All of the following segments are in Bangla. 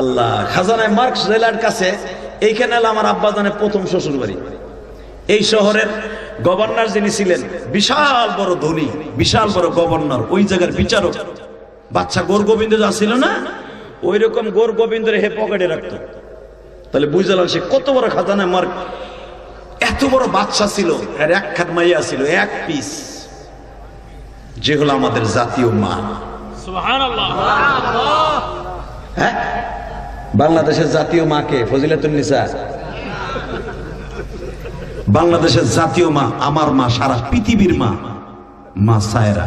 আল্লাহ, খাজানায় মার্কস জেলার কাছে এইখানে আমার আব্বাজানের প্রথম শ্বশুর বাড়ি এই শহরের গভর্নর যিনি ছিলেন, বিশাল বড় ধনী, বিশাল বড় গভর্নর, ওই জায়গার বিচারক। বাচ্চা গোর গোবিন্দ যা ছিল না ওই রকম গোর গোবিন্দের হে পকেটে রাখতো। তাহলে বুঝলাম সে কত বড় খাজানায় মার্ক। এত বড় বাচ্চা ছিল, আর এক খাত মাইয়া ছিল, এক পিস। যে হলো আমাদের জাতীয় মা। হ্যাঁ বাংলাদেশের জাতীয় মাকে, ফজিলাতুন নিসা। বাংলাদেশের জাতীয় মা, আমার মা, সারা পৃথিবীর মা মা সায়রা,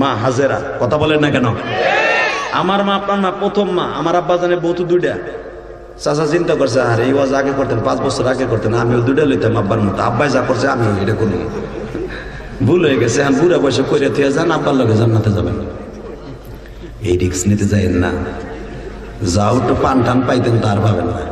মা হাজেরা, কথা বলেন না কেন? আমার মা, আপনার মা, প্রথম মা, আমার আব্বা জানে বউ তো দুইটা। চাচা চিন্তা করছে, আর, এই ওয়াজ আগে করতেন, পাঁচ বছর আগে করতেন, আমিও দুইটা লইতাম আব্বার মতো। আব্বাই যা করছে, আমিও এটা করি। ভুল হয়ে গেছে, এখন বুড়া বয়সে করে থেকে যান, আব্বার লগে জান্নাতে যাবেন। এই রিক্স নিতে যাইেন না। যাও একটু পান টান পাইতেন তার পাবেন না।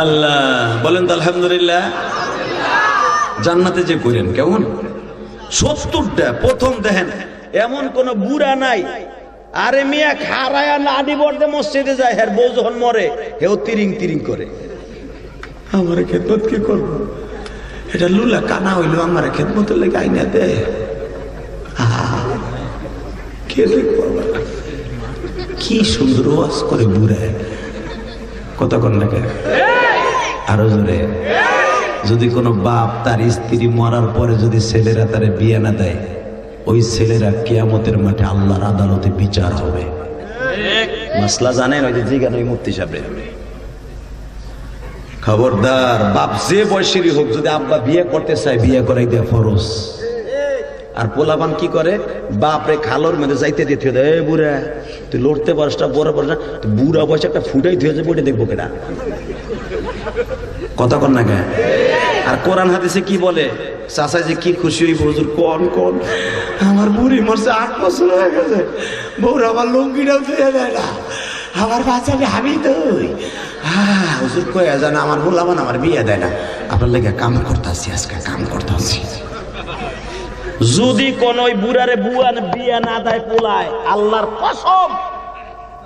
আল্লাহ, বলেন তো আলহামদুলিল্লাহ। জান্নাতে যে করেন কেমন? সত্তরটা, প্রথম দেখেন, এমন কোন বুড়া নাই। আরে মিয়া খারায়া নাডি বর্দে মসজিদে যায় হ্যার বউ যখন মরে, হেও তিরিং তিরিং করে। আমার খেদমত কি করব? এটা লুলা কানা হইল, আমার খেদমতের লেগে আইনা দে। কে দেখব? কি সুন্দর ওয়াজ করে বুড়ায় কত কন লাগে আরও জোরে। যদি কোনো বাপ তার স্ত্রী মরার পরে যদি ছেলেরা তারে বিয়ে না দেয়, ওই ছেলেরা কিয়ামতের মাঠে আল্লাহর আদালতে বিচার হবে। মাসলা জানেন ওই যে জিগান ওই মুক্তি সাহেব। খবরদার, বাপ যে বয়সেরই হোক, যদি আব্বা বিয়ে করতে চায়, বিয়ে করাই দেয় ফরজ। আর পোলাপান কি করে? বাপরে খালোর মধ্যে যাইতে দিতে হবে এ বুড়া, তুই লড়তে পারিস না, বড় পারিস না বুড়া বয়সে একটা ফুটাই ধুয়ে যাবে দেখব কেটা কথা কন না কে আর কোরআন হাদিসে কি বলে? চাষা যে কি খুশি হইব, হুজুর, কোন, কন, আমার বুড়ি মরছে আট বছর হয়ে গেছে, বউর আমার লুঙ্গিটাও ধুয়ে দেয় না, আমার বাচ্চাকে হাবি তুই হ্যাঁ হুজুর, কয়ে জান, আমার বললাম আমার বিয়ে দেয় না, আপনার লেগে কাম করতেছি আজকে কাম করতেছি যদি কোন বুড়ারে বুয়ান বিয়া না দেয় পোলায়, আল্লাহর কসম,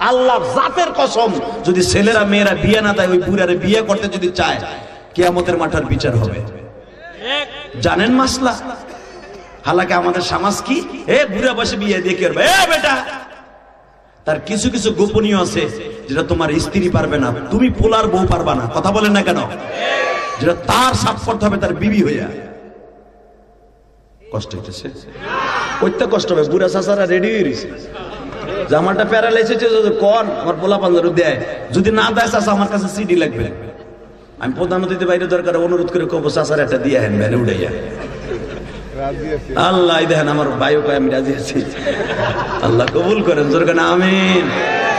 আল্লাহর জাতের কসম, যদি ছেলেরা মেয়েরা বিয়ে না দেয়, ওই বুড়ারে বিয়ে করতে যদি চায়, কেয়ামতের মাঠার বিচার হবে। জানেন মাসলা? হালাকে আমাদের সমাজ কি? এ বুড়া বসে বিয়ে দিয়ে করবে? এ বেটা! তার কিছু কিছু গোপনীয় আছে, যেটা তোমার স্ত্রী পারবে না, তুমি পোলার বউ পারবা না, কথা বলেন না কেন? যেটা তার সাপ করতে হবে তার বিবি হইয়া। কষ্ট হইতেছে। কইতে কষ্ট হবে বুড়া চাচারা রেডি হয়ে রয়েছে জামাটা প্যারালাইসিস যদি কন আমার পোলা পাঞ্জারু দেয়। যদি না দেয় চাচা আমার কাছে সিডি লাগবে। আমি প্রধানমন্ত্রীতে বাইরে দরকার অনুরোধ করে কব চাচার একটা দিয়ে হেন ভ্যানে উঠাইয়া আল্লাহ দেখেন আমার বায়ু কয় আমি রাজি আছি। আল্লাহ কবুল করেন জোরকান আমিন।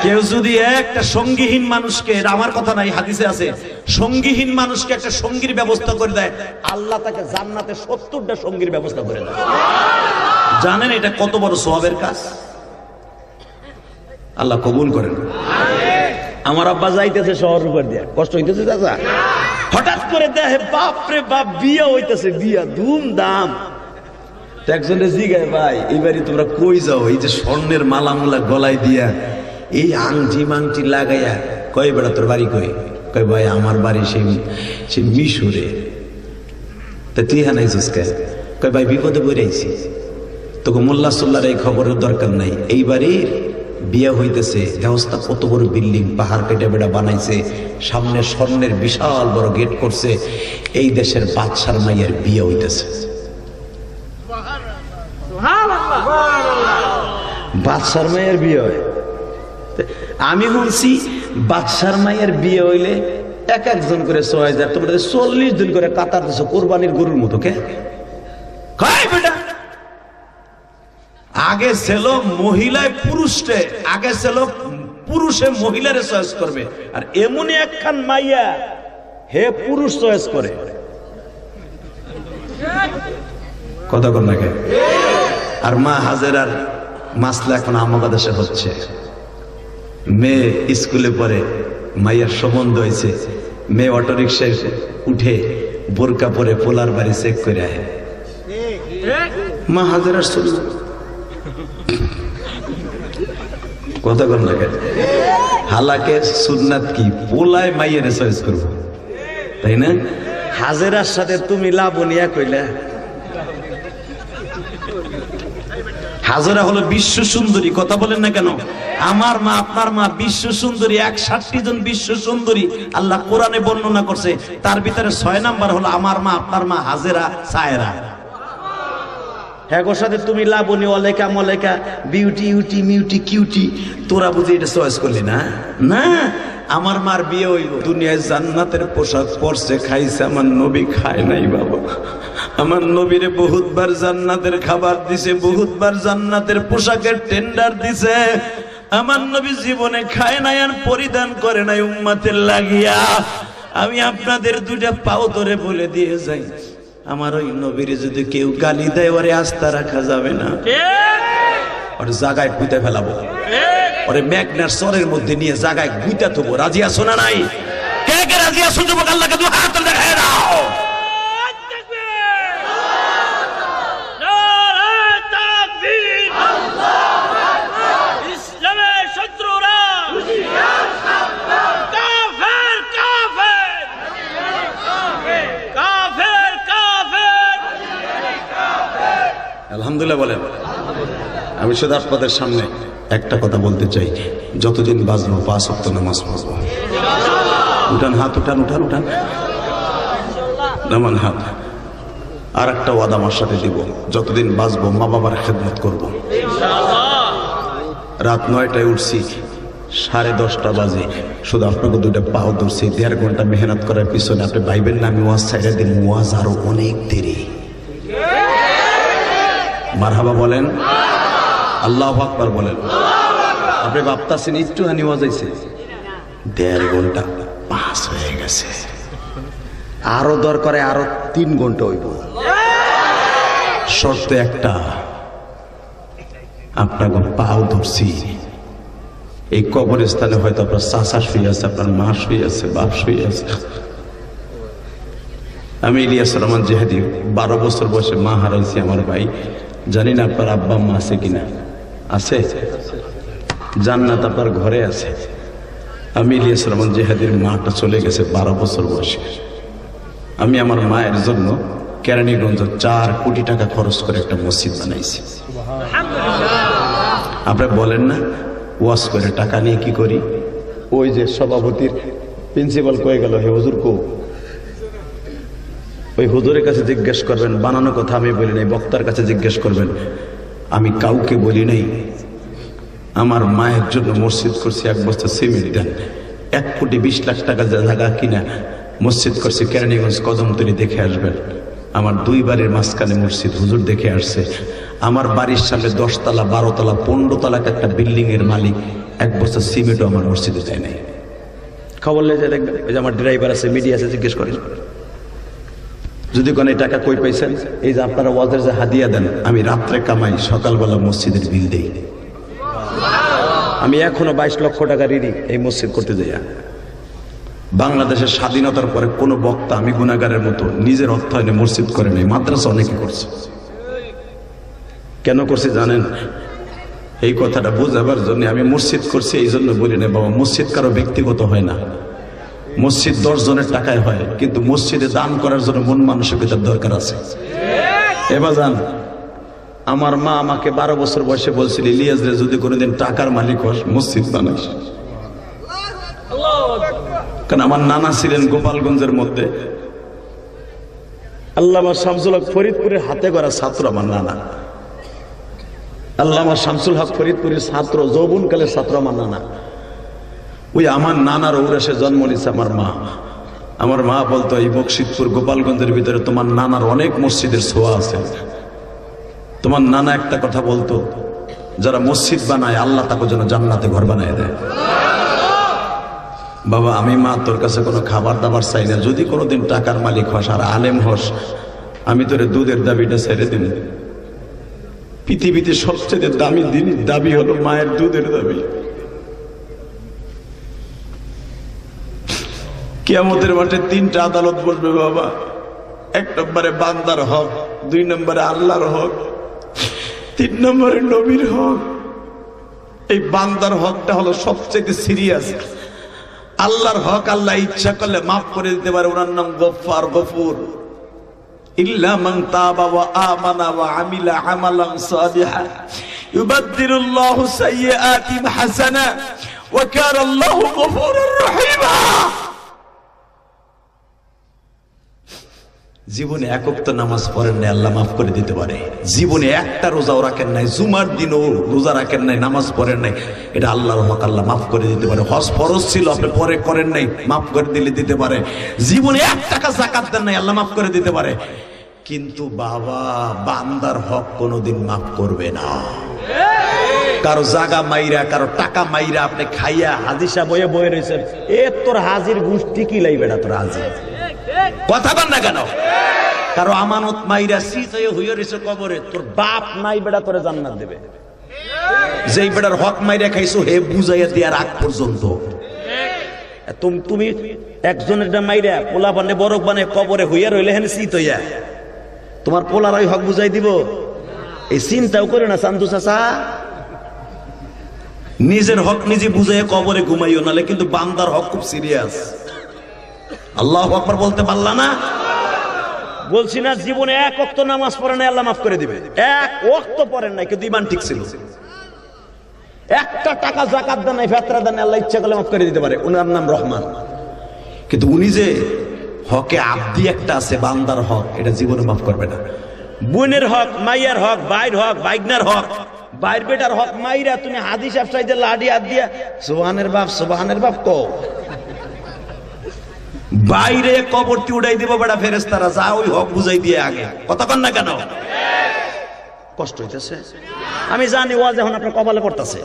কেউ যদি একটা সঙ্গীহীন মানুষকে আমার কথা নাই হাদিসে আছে, সঙ্গীহীন মানুষকে একটা সঙ্গীর ব্যবস্থা করে দেয়, আল্লাহ তাকে জান্নাতে সত্তরটা সঙ্গীর ব্যবস্থা করে দেয়। জানেন এটা কত বড় সোহাবের কাজ? আল্লাহ কবুল করেন। আমার আব্বা যাইতেছে শহর উপর দিয়া। কষ্ট হইতেছে চাচা? হঠাৎ করে দেখে বাপ রে বাপ, বিয়া হইতেছে, বিয়া, ধুমধাম। তো একজনে জিগায়, ভাই, এবারে তোমরা কই যাও? এই যে স্বর্ণের মালামুলা গলায় দিয়া এই আংটি মাংটি লাগাইয়া কয় বেড়া তোর বাড়ি কই কয় ভাই আমার বাড়ি সেই সেই মিশরে। তা তুই হ্যাঁ নাইছিস কয় ভাই বিপদে বই আইছি। তোকে মোল্লা সোল্লার এই খবরের দরকার নাই। এইবারের বিয়ে হইতেছে ব্যবস্থা কত বড় বিল্ডিং পাহাড় কেটে বেড়া বানাইছে সামনে স্বর্ণের বিশাল বড় গেট করছে এই দেশের বাদশার মাইয়ের বিয়ে হইতেছে। বাদশার মায়ের বিয়ে হয়। আমি শুনছি বাদশার মায়ের বিয়ে হইলে এক একজন করে ছয় হাজার, তোমরা চল্লিশ দিন করে কাতার দিছো, কোরবানির গরুর মতো, কে? আগে ছিল মহিলায় পুরুষে, আগে ছিল পুরুষে মহিলারে চয়েস করবে। আর এমনই একখান মাইয়া, হে পুরুষ চয়েস করে। কথা কর আর মা হাজেরার মাসলা এখন আমাদের দেশে হচ্ছে। মেয়ে স্কুলে পড়ে মাইয়ার সম্বন্ধ হয়েছে। মেয়ে অটোরিক্সায় উঠে বোরকা পরে পোলার বাড়ি চেক করে আয়। মা হাজেরার শুরু কথা কর লাগে হালাকে সুন্নাত কি? পোলায় মাইয়ের চয়েস করব। তাই না? হাজেরার সাথে তুমি লাবনিয়া কইলা। হাজরা হলো বিশ্ব সুন্দরী, কথা বলেন না কেন? আমার মা, আপনার মা বিশ্ব সুন্দরী একষট্টি জন বিশ্ব সুন্দরী, আল্লাহ কোরআনে বর্ণনা করছে। তার ভিতরে ছয় নাম্বার হলো আমার মা, আপনার মা হাজেরা, সায়রা। হ্যাঁ গোর সাথে, তুমি লাবনি অলেকা মলেকা বিউটি, ইউটি, মিউটি, কিউটি, তোরা বুঝি এটা চয়েস করলি না? না? আমার মার বিয়ে হইব। দুনিয়ায় জান্নাতের পোশাক পরছে খাইছে আমার নবী খায় নাই বাবা। আমার নবীরে বহুতবার জান্নাতের খাবার দিছে বহুতবার জান্নাতের পোশাকের টেন্ডার দিছে। আমার নবী জীবনে খায় নাই আর পরিধান করে নাই উম্মাতের লাগিয়া। আমি আপনাদের দুইটা পাও ধরে বলে দিয়ে যাই। আমার ওই নবীরে যদি কেউ গালি দেয় ওরে আস্থা রাখা যাবে না। ওর জায়গায় পুঁতে ফেলাবো। ওরে ম্যাগনার সরের মধ্যে নিয়ে জায়গায় গুইতা থবো। রাজি আছো না নাই? কে কে রাজি আছো? যুবক আল্লাহকে দু হাত তুলে দেখায় দাও। আলহামদুলিল্লাহ বলেন। আমি শুধু আপনাদের সামনে একটা কথা বলতে চাই। যতদিন বাঁচবো পাঁচ সপ্ত নামাজ পড়ব। উঠান হাত, উঠান উঠান উঠান। নামান হাত। আর একটা ওয়াদা আমার সাথে দিব। যতদিন বাঁচবো, মা বাবার খেদমত করব। রাত নয়টায় উঠছি, সাড়ে দশটা বাজে। শুধু আপনাকে দুইটা পাও ধরছি। দেড় ঘণ্টা মেহনত করার পিছনে আপনি ভাইবেন না, আমি ওয়াজ সাইডে দিন। ওয়াজ আরও অনেক দেরি। মারহাবা বলেন আল্লাহ আকবার বলেন। আপনি ভাবতাছেন একটু হানি ওয়াজাইছে দেড় ঘণ্টা পাস হয়ে গেছে। আরও দরকারে আরও তিন ঘণ্টা হইব। শর্ত একটা, আপনাকে পাও ধরছি। এই কবরস্থানে হয়তো আপনার চাষা শুয়ে আছে, আপনার মা শুয়ে আছে, বাপ শুয়ে আছে। আমি ইলিয়াস রহমান জেহাদি, বারো বছর বয়সে মা হারাইছি আমার ভাই। জানি না আপনার আব্বা মা আছে কিনা। আছে? জান্নাত আপনার ঘরে আছে। আমি ইলিয়াস রহমান জেহাদির মাটা চলে গেছে বারো বছর বয়সে। আমি আমার মায়ের জন্য কেরানীগঞ্জ চার কোটি টাকা খরচ করে একটা মসজিদ বানাইছি। আপনারা বলেন না ওয়াশ করে টাকা নিয়ে কি করি? ওই যে সভাপতির প্রিন্সিপাল কয়ে গেল, হে হুজুর কো। ওই হুজুরের কাছে জিজ্ঞেস করবেন, বানানো কথা আমি বলি নাই, বক্তার কাছে জিজ্ঞেস করবেন। আমি কাউকে বলি নাই। আমার মায়ের জন্য মসজিদ করছি এক বস্তা সিমেন্ট দেন। এক কোটি বিশ লাখ টাকা জায়গা কিনা মসজিদ করছি কেরানীগঞ্জ কদমতলি দেখে আসবেন। আমার দুই বাড়ির মাঝখানে মসজিদ হুজুর দেখে আসছে। আমার বাড়ির সামনে দশতলা, বারোতলা পনেরো তলাক একটা বিল্ডিং এর মালিক এক বস্তা সিমেন্টও আমার মসজিদে দেয় নাই। খবর লেগে দেখবেন। যে আমার ড্রাইভার আছে, মিডিয়া আছে, জিজ্ঞেস করেন। যদি কোনো টাকা কই পাইছেন এই যে আপনারা ওয়াজের যে হাদিয়া দেন, আমি রাত্রে কামাই, সকালবেলা মসজিদের বিল দেই। আমি এখনও বাইশ লক্ষ টাকা ঋণী এই মসজিদ করতে যাই। বাংলাদেশের স্বাধীনতার পরে কোনো বক্তা আমি গুণাগারের মতো নিজের অর্থায়নে মসজিদ করে নেই, মাদ্রাসা অনেকে করছে। কেন করছে জানেন? এই কথাটা বোঝাবার জন্য আমি মসজিদ করছি এই জন্য বলি না বাবা, মসজিদ কারও ব্যক্তিগত হয় না। মসজিদ দশ জনের টাকায় হয়, কিন্তু মসজিদে দান করার জন্য মন মানসিকতার দরকার আছে। এবার যান আমার মা আমাকে বারো বছর বয়সে বলছিল, ইলিয়াস রে, যদি কোনোদিন টাকার মালিক হস, মসজিদ বানাইস। কারণ আমার নানা ছিলেন গোপালগঞ্জের মধ্যে। আল্লামা শামসুল হক ফরিদপুরের হাতে করা ছাত্র আমার নানা। আল্লামা শামসুল হক ফরিদপুরের ছাত্র, যৌবনকালের ছাত্র আমার নানা। ওই আমার নানার ঔরাসে জন্ম নিছে আমার মা। আমার মা বলতো, এই বকশিদপুর গোপালগঞ্জের ভিতরে তোমার নানার অনেক মসজিদের ছোঁয়া আছে। তোমার নানা একটা কথা বলতো, যারা মসজিদ বানায়, আল্লাহ তাকে যেন জান্নাতে ঘর বানায় দেয়। বাবা, আমি মা, তোর কাছে কোনো খাবার দাবার চাই না। যদি কোনোদিন টাকার মালিক হস আর আলেম হস, আমি তোর দুধের দাবিটা ছেড়ে দিন পৃথিবীতে সবচেয়ে দামি দিন, দাবি হলো মায়ের দুধের দাবি। কিয়ামতের মাঠে তিনটা আদালত বসবে বাবা। এক নম্বরে বান্দার হক, দুই নম্বরে আল্লাহর হক, তিন নম্বরে নবীর হক। এই বান্দার হকটা হলো সবচেয়ে সিরিয়াস। আল্লাহর হক আল্লাহ ইচ্ছা করলে মাফ করে দিতে পারে। ওনার নাম গফার গফুর। ইল্লা জীবনে একক তো নামাজ পড়েন নাই, আল্লাহ মাফ করে দিতে পারে। জীবনে একটা রোজাও রাখেন নাই, জুমার দিনও রোজা রাখেন নাই, নামাজ পড়েন নাই। এটা আল্লাহর হক, আল্লাহ মাফ করে দিতে পারে। হজ ফরজ ছিল, আপনি পরে করেন নাই, মাফ করে দিলে দিতে পারে। জীবনে এক টাকা জাকাত দেন নাই, আল্লাহ মাফ করে দিতে পারে। কিন্তু বাবা, বান্দার হক কোনোদিন মাফ করবে না। কারও জাগা মাইরা, কারও টাকা মাইরা আপনি খাইয়া হাজিসা বয়ে বয়ে রয়েছেন এ তোর হাজির গোষ্ঠী কি লাইবে না তোর হাজির? কথা বল না কেন? কারও আমানত মাইরা হয়ে হইয়া রয়েছে কবরে, তোর বাপ নাই বেড়া তোরে জান্নাত দেবে। যেই বেড়ার হক মাইরা খাইছো, হে বুঝাইয়া দেওয়ার আগ পর্যন্ত। তুমি একজনের মাইরা পোলা বানে বরফ বানে কবরে হইয়া রইলে হেন শীত হইয়া। তোমার পোলার ওই হক বুঝাই দিব। এই চিন্তাও করে না চান্দু চাচা। নিজের হক নিজে বুঝাইয়া কবরে ঘুমাইও, নালে কিন্তু বান্দার হক খুব সিরিয়াস আল্লাহ আকবার বলতে পারলা না? বলছি না, জীবনে এক অক্ত নামাজ পড়ে নাই, আল্লাহ মাফ করে দিবে। এক অক্ত পড়েন নাই, কিন্তু ইমান ঠিক ছিল। একটা টাকা জাকাত দেন নাই, ফেতরা দেন আল্লাহ ইচ্ছা করলে মাফ করে দিতে পারে। উনার নাম রহমান। কিন্তু উনি যে হকে আব্দি একটা আছে, বান্দার হক, এটা জীবনে মাফ করবে না। বোনের হক, মাইয়ার হক বাইর হক বাইগনার হক বাইর বেটার হক, মাইরা তুমি হাদিস সাহেব লাডি হাত দিয়া, সোহানের বাপ সোহানের বাপ কো বাইরে কবরটি উড়াই দিব বেড়া ফেরেস্তারা যা ওই হক বুঝাই দিয়ে আগে। কতক্ষণ না কেন? কষ্ট হইতেছে। আমি জানি ওয়াজ এখন আপনার কপালে পড়তেছে।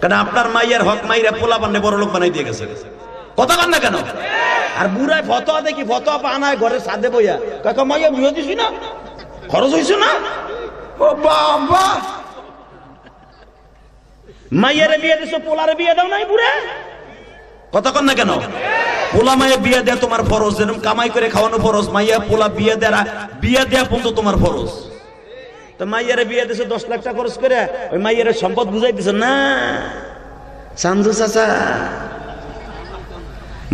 কারণ আপনার মাইয়ের হক মাইরা পোলা বান্নে বড় লোক বানাই দিয়ে গেছে। কতক্ষণ না কেন? আর বুড়ায় ফতোয়া দেখি, ফতোয়া পানায় ঘরে সাদে বইয়া। কাকা মাইয়া বিয়ে দিছি না? খরচ হইছে না? ও বাবা! মাইয়ারে বিয়ে দিছো, পোলারে বিয়ে দাও নাই বুড়া কতক্ষণ না কেন? পোলা মাইয়া বিয়ে দেয়া তোমার ফরজ, যেরকম কামাই করে খাওয়ানো ফরজ, মাইয়া পোলা বিয়ে দেয়া বিয়ে দেয়া পর্যন্ত তোমার ফরজ। তো মাইয়ারে বিয়ে দিছে দশ লাখ টাকা খরচ করে, ওই মাইয়ারে সম্পদ বুঝাই দিছে, না, চান্দু চাচা,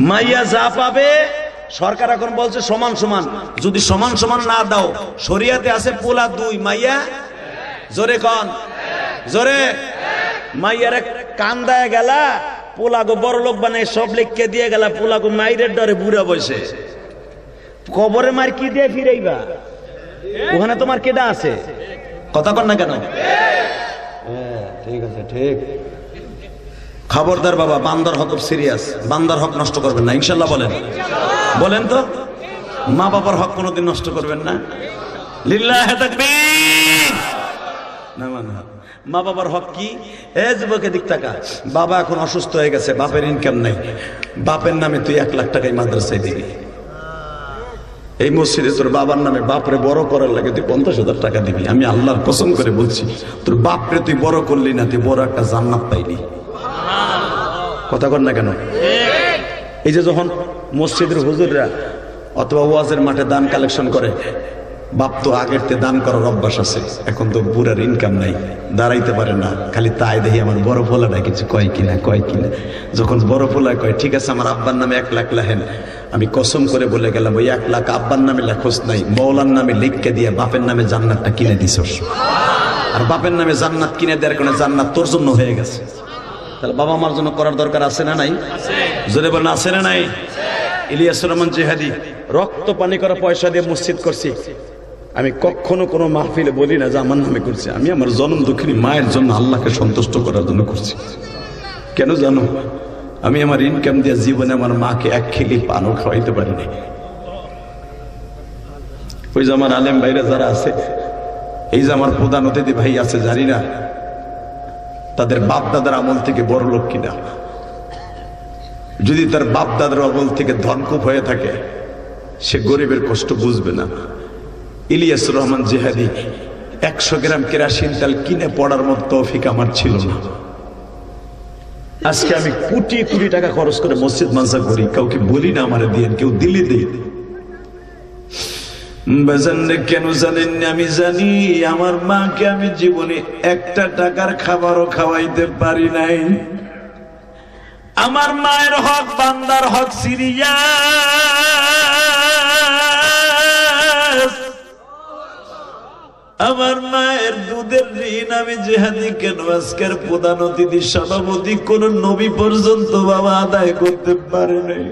মাইয়া যা পাবে, সরকার এখন বলছে সমান সমান। যদি সমান সমান না দাও, শরিয়াতে আছে পোলা দুই, মাইয়া, জোরে কন, জোরে, মাইয়ারে কান্দায় গেলা পোলাগো বড় লোক বানাই সব লিখকে দিয়ে গেলা পোলাগো মাইরের ডরে বুড়া বসে। কবরে মার কি দিয়ে ফিরাইবা? ওখানে তোমার কেডা আছে? কথা কর না কেন? হ্যাঁ, ঠিক আছে ঠিক। খবরদার বাবা বান্দর হক সিরিয়াস বান্দার হক নষ্ট করবেন না ইনশাল্লাহ বলেন। বলেন তো মা বাবার হক কোনোদিন নষ্ট করবেন না? লিল্লাহ না মানে মা বাবার হক কি? এ যুবকে দিক টাকা। বাবা এখন অসুস্থ হয়ে গেছে, বাপের ইনকাম নাই। বাপের নামে তুই এক লাখ টাকাই মাদ্রাসায় দিবি। এই মসজিদে তোর বাবার নামে বাপরে বড় করার লাগে তুই পঞ্চাশ হাজার টাকা দিবি। আমি আল্লাহর কসম করে বলছি, তোর বাপরে তুই বড় করলি না, তুই বড় একটা জান্নাত পাইলি। কথা কর না কেন? এই যে যখন মসজিদের হুজুররা অথবা ওয়াজের মাঠে দান কালেকশন করে বাপ তো আগের তে দান করার অভ্যাস আছে। এখন তো বুড়ার ইনকাম নাই। দাঁড়াইতে পারে না। খালি তাই দেখি আমার বড় পোলাটা কিছু কয় কিনা কয় কিনা। যখন বড় পোলা কয়, ঠিক আছে, আমার আব্বার নামে এক লাখ লেখেন। আমি কসম করে বলে গেলাম, ওই এক লাখ আব্বার নামে লেখোস নাই। মৌলার নামে লিখকে দিয়ে বাপের নামে জান্নাতটা কিনে দিছস। আর বাপের নামে জান্নাত কিনে দেওয়ার কারণে জান্নাত তোর জন্য হয়ে গেছে। তাহলে বাবা মার জন্য করার দরকার আছে না নাই? জোরে বলেন, আছে না নাই? ইলিয়াস রহমান জেহাদি, রক্ত পানি করা পয়সা দিয়ে মসজিদ করছি। আমি কখনো কোনো মাহফিলে বলি না যে আমার নামে করছি। আমি আমার জন্ম দুঃখিনী মায়ের জন্য আল্লাহকে সন্তুষ্ট করার জন্য করছি। কেন জানো? আমি আমার ইনকাম দিয়ে জীবনে আমার মাকে এক খেলি পানও খাওয়াইতে পারিনি। ওই যে আমার আলেম বাইরে যারা আছে, এই যে আমার প্রধান অতিথি ভাই আছে, জানি না, তাদের বাপ দাদার আমল থেকে বড় লোক কিনা। যদি তার বাপ দাদার আমল থেকে ধনকুপ হয়ে থাকে, সে গরিবের কষ্ট বুঝবে না। ইলিয়াস রহমান জেহাদি, একশো গ্রাম কেরাসিন তেল কিনে পড়ার মতো তৌফিক আমার ছিল না। আজকে আমি কোটি কোটি টাকা খরচ করে মসজিদ মানসা করি, কাউকে বলি না আমার দিয়ে কেউ দিল্লি দিই। কেন জানেন আমি জানি, আমার মাকে আমি জীবনে একটা টাকার খাবারও খাওয়াইতে পারি নাই। আমার মায়ের হক, বান্দার হক, সিরিয়া। আমার মায়ের দুধের ঋণ আমি জেহাদি কেন আজকের প্রধান অতিথি, সভাপতি, কোন নবী পর্যন্ত বাবা আদায় করতে পারে নাই